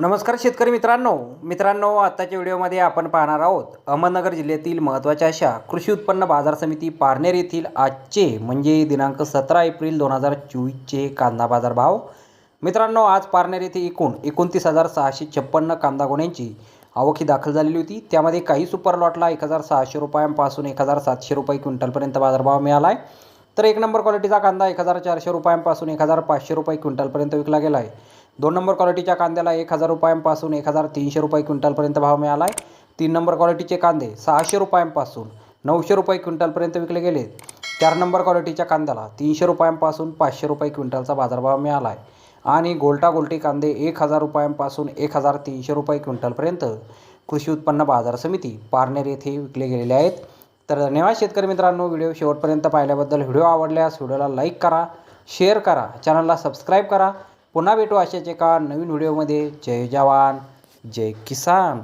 नमस्कार शेतकरी मित्रांनो. मित्रांनो आत्ताच्या व्हिडिओमध्ये आपण पाहणार आहोत अहमदनगर जिल्ह्यातील महत्त्वाच्या अशा कृषी उत्पन्न बाजार समिती पारनेर येथील आजचे म्हणजे दिनांक सतरा एप्रिल दोन हजार चोवीसचे कांदा बाजार भाव. मित्रांनो आज पारनेर येथे एकूण एकोणतीस हजार सहाशे छप्पन्न कांदा गोण्यांची आवकी दाखल झालेली होती. त्यामध्ये काही सुपर लॉटला एक हजार सहाशे रुपयांपासून एक हजार सातशे रुपये क्विंटलपर्यंत बाजारभाव मिळाला आहे तर एक नंबर क्वालिटीचा कांदा एक हजार चारशे रुपयांपासून एक हजार पाचशे रुपये क्विंटलपर्यंत विकला गेला आहे दोन नंबर क्वालिटीच्या कांद्याला एक हजार रुपयांपासून एक हजार तीनशे रुपये क्विंटलपर्यंत भाव मिळाला आहे तीन नंबर क्वालिटीचे कांदे सहाशे रुपयांपासून नऊशे रुपये क्विंटलपर्यंत विकले गेले चार नंबर क्वालिटीच्या कांद्याला तीनशे रुपयांपासून पाचशे रुपये क्विंटलचा बाजारभाव मिळाला आहे आणि गोल्टा गोल्टी कांदे एक हजार रुपयांपासून एक हजार तीनशे रुपये क्विंटलपर्यंत कृषी उत्पन्न बाजार समिती पारनेर येथे विकले गेलेले आहेत. तर धन्यवाद शेतकरी मित्रांनो व्हिडिओ शेवटपर्यंत पाहिल्याबद्दल. व्हिडिओ आवडल्यास व्हिडिओला लाईक करा शेअर करा चॅनलला सबस्क्राईब करा. पुन्हा भेटू अशाच एका नवीन व्हिडिओमध्ये. जय जवान जय किसान.